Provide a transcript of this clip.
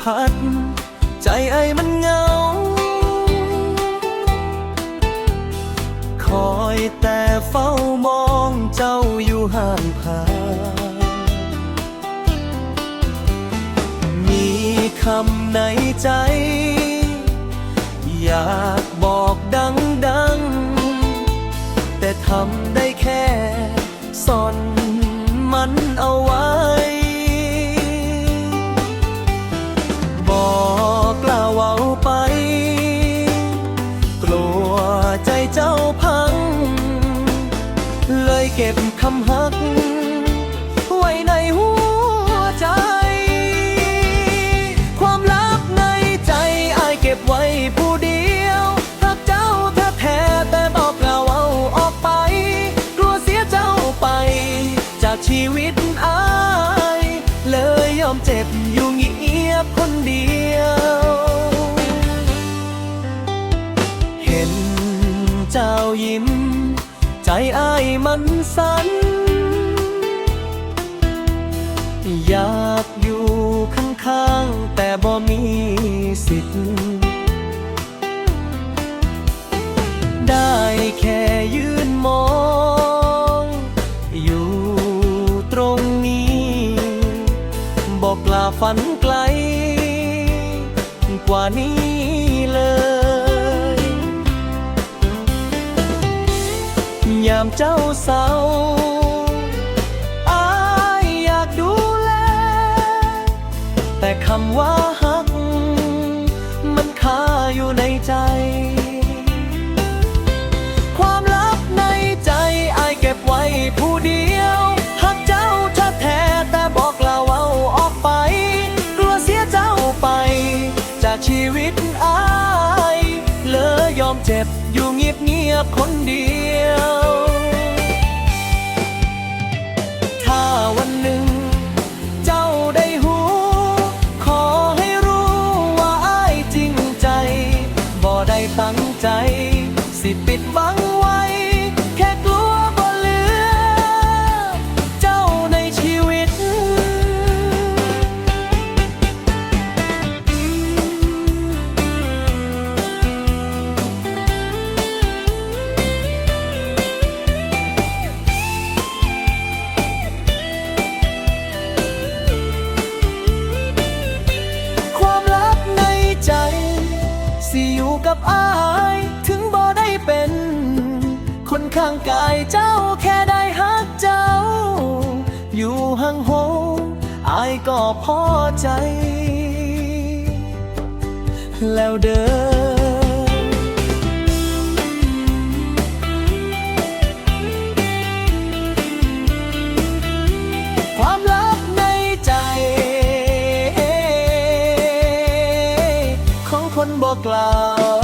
พัด ใจไอ้มันเหงา คอยแต่เฝ้ามองเจ้าอยู่ห่างพานมีคำในใจ อยากบอกดังๆแต่ทำได้แค่ซ่อนมันเอาไว้ เก็บคำฮัก ไว้ในหัวใจ ความลับในใจอายเก็บไว้ผู้เดียวรักเจ้าแท้ๆแต่บอกกล่าวเอาออกไป กลัวเสียเจ้าไป จากชีวิตอายเลยยอมเจ็บอยู่เงียบคนเดียว เห็นเจ้ายิ้ม ใจอ้ายมันสั่นอยากอยู่ข้างๆแต่บ่มีสิทธิ์ ได้แค่ยืนมอง อยู่ตรงนี้ บอกกล้าฝันไกล กว่านี้ามเจ้าเศร้าอายอยากดูแล แต่คำว่าฮัก มันคาอยู่ในใจ ความลับในใจอายเก็บไว้ผู้เดียว หักเจ้าแท้แต่บอกลาวเอาออกไป กลัวเสียเจ้าไป จากชีวิตอาย เลยยอมเจ็บอยู่เงียบๆคนเดียว กับอาย ถึงบ่ได้เป็น คนข้างกายเจ้าแค่ได้ฮักเจ้า อยู่ห่างโหอายก็พอใจ แล้วเด้อความลับในใจ ของคนบอกกล่าว